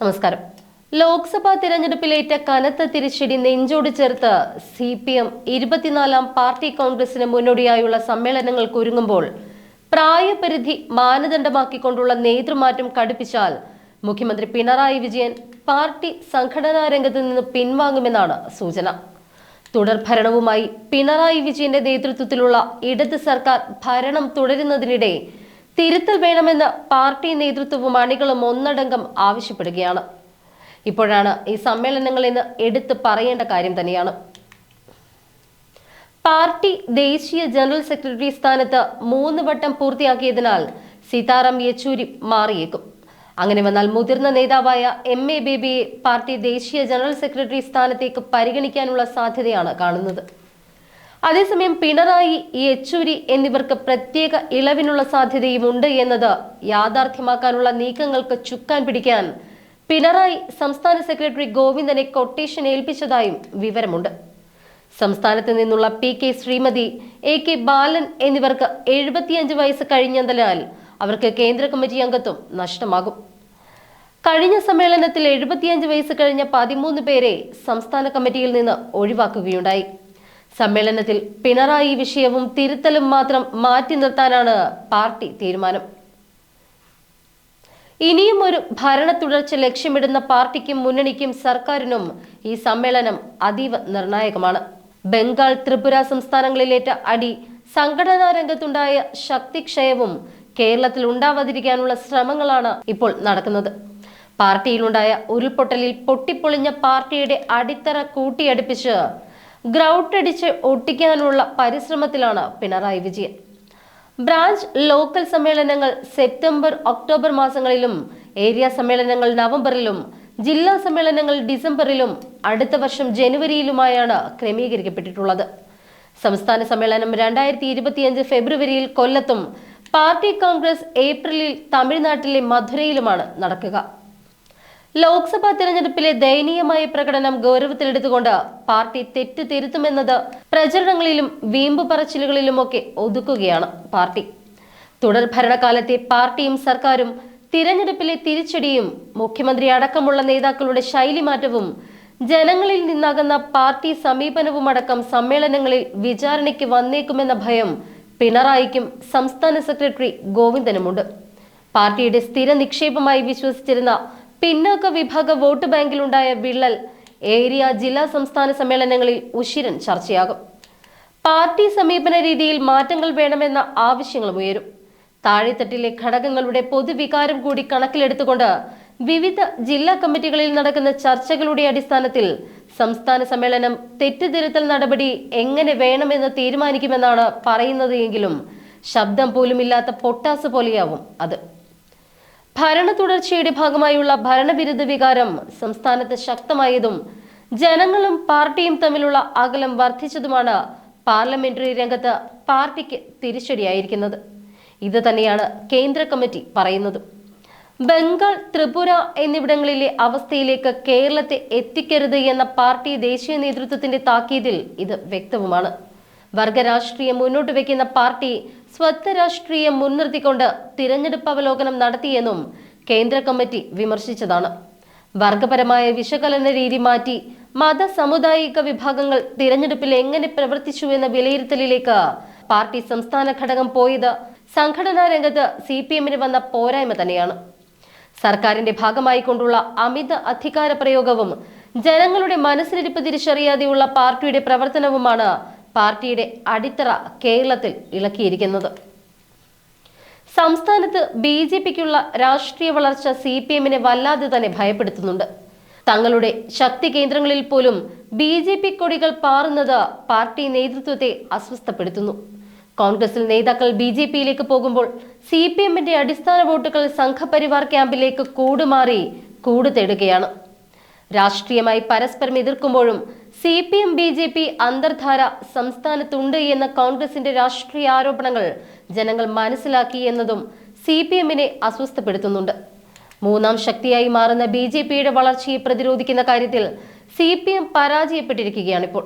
നമസ്കാരം. ലോക്സഭാ തിരഞ്ഞെടുപ്പിലേറ്റ കനത്ത തിരിച്ചടി നെഞ്ചോട് ചേർത്ത് സി പി എം ഇരുപത്തിനാലാം പാർട്ടി കോൺഗ്രസിന് മുന്നോടിയായുള്ള സമ്മേളനങ്ങൾക്ക് ഒരുങ്ങുമ്പോൾ പ്രായപരിധി മാനദണ്ഡമാക്കിക്കൊണ്ടുള്ള നേതൃമാറ്റം കടുപ്പിച്ചാൽ മുഖ്യമന്ത്രി പിണറായി വിജയൻ പാർട്ടി സംഘടനാ രംഗത്ത് നിന്ന് പിൻവാങ്ങുമെന്നാണ് സൂചന. തുടർ ഭരണവുമായി പിണറായി വിജയന്റെ നേതൃത്വത്തിലുള്ള ഇടത് സർക്കാർ ഭരണം തുടരുന്നതിനിടെ തിരുത്തൽ വേണമെന്ന് പാർട്ടി നേതൃത്വവും അണികളും ഒന്നടങ്കം ആവശ്യപ്പെടുകയാണ്. ഇപ്പോഴാണ് ഈ സമ്മേളനങ്ങൾ എന്ന് എടുത്തു പറയേണ്ട കാര്യം തന്നെയാണ്. പാർട്ടി ദേശീയ ജനറൽ സെക്രട്ടറി സ്ഥാനത്ത് മൂന്ന് വട്ടം പൂർത്തിയാക്കിയതിനാൽ സീതാറാം യെച്ചൂരി മാറിയേക്കും. അങ്ങനെ വന്നാൽ മുതിർന്ന നേതാവായ എം എ ബേബിയെ പാർട്ടി ദേശീയ ജനറൽ സെക്രട്ടറി സ്ഥാനത്തേക്ക് പരിഗണിക്കാനുള്ള സാധ്യതയാണ് കാണുന്നത്. അതേസമയം പിണറായി യെച്ചൂരി എന്നിവർക്ക് പ്രത്യേക ഇളവിനുള്ള സാധ്യതയും ഉണ്ട് എന്നത് യാഥാർത്ഥ്യമാക്കാനുള്ള നീക്കങ്ങൾക്ക് ചുക്കാൻ പിടിക്കാൻ പിണറായി സംസ്ഥാന സെക്രട്ടറി ഗോവിന്ദനെ കൊട്ടേഷൻ ഏൽപ്പിച്ചതായും വിവരമുണ്ട്. സംസ്ഥാനത്ത് നിന്നുള്ള P K Sreemathi A K Balan എന്നിവർക്ക് എഴുപത്തിയഞ്ച് വയസ്സ് കഴിഞ്ഞതിനാൽ അവർക്ക് കേന്ദ്ര കമ്മിറ്റി അംഗത്വം നഷ്ടമാകും. കഴിഞ്ഞ സമ്മേളനത്തിൽ എഴുപത്തിയഞ്ച് വയസ്സ് കഴിഞ്ഞ പതിമൂന്ന് പേരെ സംസ്ഥാന കമ്മിറ്റിയിൽ നിന്ന് ഒഴിവാക്കുകയുണ്ടായി. സമ്മേളനത്തിൽ പിണറായി വിഷയവും തിരുത്തലും മാത്രം മാറ്റി നിർത്താനാണ് പാർട്ടി തീരുമാനം. ഇനിയും ഒരു ഭരണ തുടർച്ച ലക്ഷ്യമിടുന്ന പാർട്ടിക്കും മുന്നണിക്കും സർക്കാരിനും ഈ സമ്മേളനം അതീവ നിർണായകമാണ്. ബംഗാൾ ത്രിപുര സംസ്ഥാനങ്ങളിലേറ്റ അടി സംഘടനാ രംഗത്തുണ്ടായ ശക്തിക്ഷയവും കേരളത്തിൽ ഉണ്ടാവാതിരിക്കാനുള്ള ശ്രമങ്ങളാണ് ഇപ്പോൾ നടക്കുന്നത്. പാർട്ടിയിലുണ്ടായ ഉരുൾപൊട്ടലിൽ പൊട്ടിപ്പൊളിഞ്ഞ പാർട്ടിയുടെ അടിത്തറ കൂട്ടിയടുപ്പിച്ച് ഗ്രൗട്ട് അടിച്ച് ഒട്ടിക്കാനുള്ള പരിശ്രമത്തിലാണ് പിണറായി വിജയൻ. ബ്രാഞ്ച് ലോക്കൽ സമ്മേളനങ്ങൾ സെപ്റ്റംബർ ഒക്ടോബർ മാസങ്ങളിലും ഏരിയ സമ്മേളനങ്ങൾ നവംബറിലും ജില്ലാ സമ്മേളനങ്ങൾ ഡിസംബറിലും അടുത്ത വർഷം ജനുവരിയിലുമായാണ് ക്രമീകരിക്കപ്പെട്ടിട്ടുള്ളത്. സംസ്ഥാന സമ്മേളനം രണ്ടായിരത്തി ഇരുപത്തിയഞ്ച് ഫെബ്രുവരിയിൽ കൊല്ലത്തും പാർട്ടി കോൺഗ്രസ് ഏപ്രിലിൽ തമിഴ്നാട്ടിലെ മധുരയിലുമാണ് നടക്കുക. ലോക്സഭാ തെരഞ്ഞെടുപ്പിലെ ദയനീയമായ പ്രകടനം ഗൗരവത്തിലെടുത്തുകൊണ്ട് പാർട്ടി തെറ്റ് തിരുത്തുമെന്നത് പ്രചരണങ്ങളിലും വീമ്പ് പറച്ചിലുകളിലുമൊക്കെ ഒതുക്കുകയാണ് പാർട്ടി. തുടർ ഭരണകാലത്തെ പാർട്ടിയും സർക്കാരും തിരഞ്ഞെടുപ്പിലെ തിരിച്ചടിയും മുഖ്യമന്ത്രി അടക്കമുള്ള നേതാക്കളുടെ ശൈലി മാറ്റവും ജനങ്ങളിൽ നിന്നാകുന്ന പാർട്ടി സമീപനവും അടക്കം സമ്മേളനങ്ങളിൽ വിചാരണയ്ക്ക് വന്നേക്കുമെന്ന ഭയം പിണറായിക്കും സംസ്ഥാന സെക്രട്ടറി ഗോവിന്ദനുമുണ്ട്. പാർട്ടിയുടെ സ്ഥിര നിക്ഷേപമായി വിശ്വസിച്ചിരുന്ന പിന്നോക്ക വിഭാഗ വോട്ട് ബാങ്കിലുണ്ടായ വിള്ളൽ ഏരിയ ജില്ലാ സംസ്ഥാന സമ്മേളനങ്ങളിൽ ഉശിരൻ ചർച്ചയാകും. പാർട്ടി സമീപന രീതിയിൽ മാറ്റങ്ങൾ വേണമെന്ന ആവശ്യങ്ങളും ഉയരും. താഴെത്തട്ടിലെ ഘടകങ്ങളുടെ പൊതുവികാരം കൂടി കണക്കിലെടുത്തുകൊണ്ട് വിവിധ ജില്ലാ കമ്മിറ്റികളിൽ നടക്കുന്ന ചർച്ചകളുടെ അടിസ്ഥാനത്തിൽ സംസ്ഥാന സമ്മേളനം തെറ്റുതിരുത്തൽ നടപടി എങ്ങനെ വേണമെന്ന് തീരുമാനിക്കുമെന്നാണ് പറയുന്നത് എങ്കിലും ശബ്ദം പോലുമില്ലാത്ത പൊട്ടാസ് പോലെയാവും അത്. ഭരണ തുടർച്ചയുടെ ഭാഗമായുള്ള ഭരണവിരുദ്ധ വികാരം സംസ്ഥാനത്ത് ശക്തമായതും ജനങ്ങളും പാർട്ടിയും തമ്മിലുള്ള അകലം വർദ്ധിച്ചതുമാണ് പാർലമെന്ററി രംഗത്ത് പാർട്ടിക്ക് തിരിച്ചടിയായിരിക്കുന്നത്. ഇത് തന്നെയാണ് കേന്ദ്ര കമ്മിറ്റി പറയുന്നത്. ബംഗാൾ ത്രിപുര എന്നിവിടങ്ങളിലെ അവസ്ഥയിലേക്ക് കേരളത്തെ എത്തിക്കരുത് എന്ന പാർട്ടി ദേശീയ നേതൃത്വത്തിന്റെ താക്കീതിൽ ഇത് വ്യക്തവുമാണ്. വർഗരാഷ്ട്രീയം മുന്നോട്ട് വയ്ക്കുന്ന പാർട്ടി സ്വത്ത് രാഷ്ട്രീയം മുൻനിർത്തിക്കൊണ്ട് തിരഞ്ഞെടുപ്പ് അവലോകനം നടത്തിയെന്നും കേന്ദ്ര കമ്മിറ്റി വിമർശിച്ചതാണ്. വർഗപരമായ വിശകലന രീതി മാറ്റി മത സാമുദായിക വിഭാഗങ്ങൾ തിരഞ്ഞെടുപ്പിൽ എങ്ങനെ പ്രവർത്തിച്ചു എന്ന വിലയിരുത്തലിലേക്ക് പാർട്ടി സംസ്ഥാന ഘടകം പോയത് സംഘടനാ രംഗത്ത് സി പി എമ്മിന് വന്ന പോരായ്മ തന്നെയാണ്. സർക്കാരിന്റെ ഭാഗമായി കൊണ്ടുള്ള അമിത അധികാര പ്രയോഗവും ജനങ്ങളുടെ മനസ്സിലിരിപ്പ് തിരിച്ചറിയാതെയുള്ള പാർട്ടിയുടെ പ്രവർത്തനവുമാണ് പാർട്ടിയുടെ അടിത്തറ കേരളത്തിൽ ഇളക്കിയിരിക്കുന്നത്. സംസ്ഥാനത്ത് ബി ജെ പിക്കുള്ള രാഷ്ട്രീയ വളർച്ച സി പി എമ്മിനെ വല്ലാതെ തന്നെ ഭയപ്പെടുത്തുന്നുണ്ട്. തങ്ങളുടെ ശക്തി കേന്ദ്രങ്ങളിൽ പോലും ബി ജെ പി കൊടികൾ പാറുന്നത് പാർട്ടി നേതൃത്വത്തെ അസ്വസ്ഥപ്പെടുത്തുന്നു. കോൺഗ്രസിൽ നേതാക്കൾ ബി ജെ പിയിലേക്ക് പോകുമ്പോൾ സി പി എമ്മിന്റെ അടിസ്ഥാന വോട്ടുകൾ സംഘപരിവാർ ക്യാമ്പിലേക്ക് കൂടുമാറി കൂടു തേടുകയാണ്. രാഷ്ട്രീയമായി പരസ്പരം എതിർക്കുമ്പോഴും C P M B J P അന്തർധാര സംസ്ഥാനത്തുണ്ട് എന്ന കോൺഗ്രസിന്റെ രാഷ്ട്രീയ ആരോപണങ്ങൾ ജനങ്ങൾ മനസ്സിലാക്കി എന്നതും സി പി എമ്മിനെ അസ്വസ്ഥപ്പെടുത്തുന്നുണ്ട്. മൂന്നാം ശക്തിയായി മാറുന്ന ബി ജെ പിയുടെ വളർച്ചയെ പ്രതിരോധിക്കുന്ന കാര്യത്തിൽ സി പി എം പരാജയപ്പെട്ടിരിക്കുകയാണിപ്പോൾ.